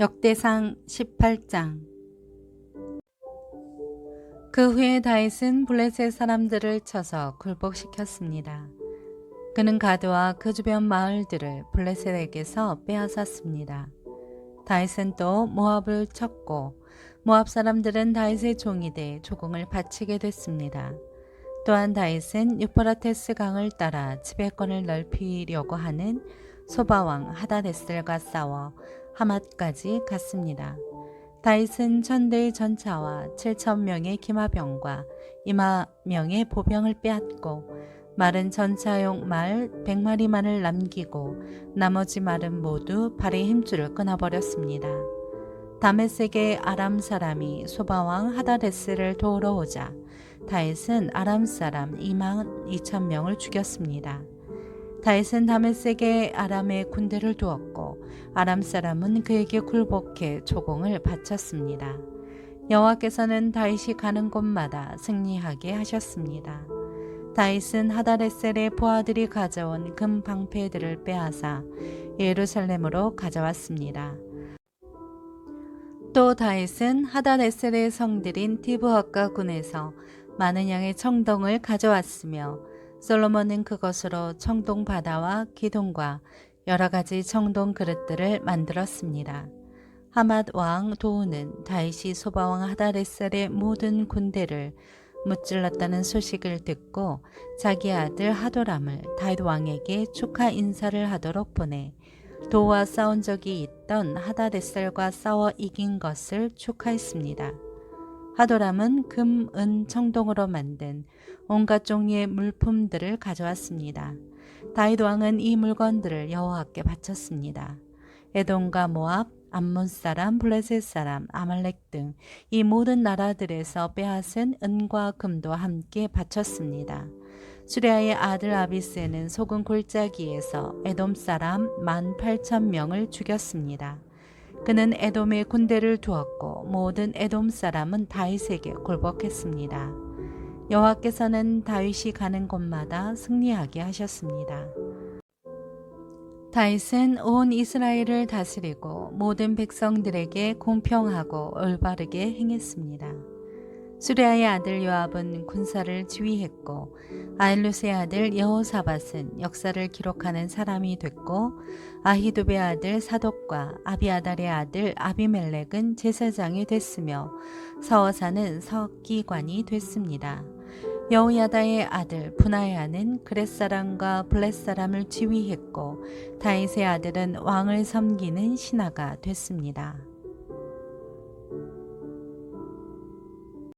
역대상 18장 그 후에 다윗은 블레셋 사람들을 쳐서 굴복시켰습니다. 그는 가드와 그 주변 마을들을 블레셋에게서 빼앗았습니다. 다윗은 또 모압을 쳤고 모압 사람들은 다윗의 종이 돼 조공을 바치게 됐습니다. 또한 다윗은 유프라테스 강을 따라 지배권을 넓히려고 하는 소바왕 하다데슬과 싸워 하맛까지 갔습니다. 다윗은 천대의 전차와 7천 명의 기마병과 이마 명의 보병을 빼앗고 말은 전차용 말 100마리만을 남기고 나머지 말은 모두 발의 힘줄을 끊어버렸습니다. 다메섹의 아람 사람이 소바왕 하다데스를 도우러 오자 다윗은 아람 사람 2만 2천 명을 죽였습니다. 다윗은 다메섹에 아람의 군대를 두었고 아람 사람은 그에게 굴복해 조공을 바쳤습니다. 여호와께서는 다윗이 가는 곳마다 승리하게 하셨습니다. 다윗은 하다레셀의 부하들이 가져온 금 방패들을 빼앗아 예루살렘으로 가져왔습니다. 또 다윗은 하다레셀의 성들인 티브학과 군에서 많은 양의 청동을 가져왔으며 솔로몬은 그것으로 청동 바다와 기둥과 여러 가지 청동 그릇들을 만들었습니다. 하맛 왕 도우는 다윗이 소바왕 하다레셀의 모든 군대를 무찔렀다는 소식을 듣고 자기 아들 하도람을 다윗 왕에게 축하 인사를 하도록 보내 도와 싸운 적이 있던 하다레셀과 싸워 이긴 것을 축하했습니다. 하도람은 금, 은, 청동으로 만든 온갖 종류의 물품들을 가져왔습니다. 다윗 왕은 이 물건들을 여호와께 바쳤습니다. 에돔과 모압, 암몬 사람, 블레셋 사람, 아말렉 등 이 모든 나라들에서 빼앗은 은과 금도 함께 바쳤습니다. 수레아의 아들 아비스는 속은 골짜기에서 에돔 사람 만 팔천 명을 죽였습니다. 그는 에돔의 군대를 두었고 모든 에돔 사람은 다윗에게 굴복했습니다. 여호와께서는 다윗이 가는 곳마다 승리하게 하셨습니다. 다윗은 온 이스라엘을 다스리고 모든 백성들에게 공평하고 올바르게 행했습니다. 수레아의 아들 요압은 군사를 지휘했고 아일루스의 아들 여호사밧은 역사를 기록하는 사람이 됐고 아히두베의 아들 사독과 아비아달의 아들 아비멜렉은 제사장이 됐으며 서어사는 서기관이 됐습니다. 여호야다의 아들 분하야는 그렛사람과 블렛사람을 지휘했고 다윗의 아들은 왕을 섬기는 신하가 됐습니다.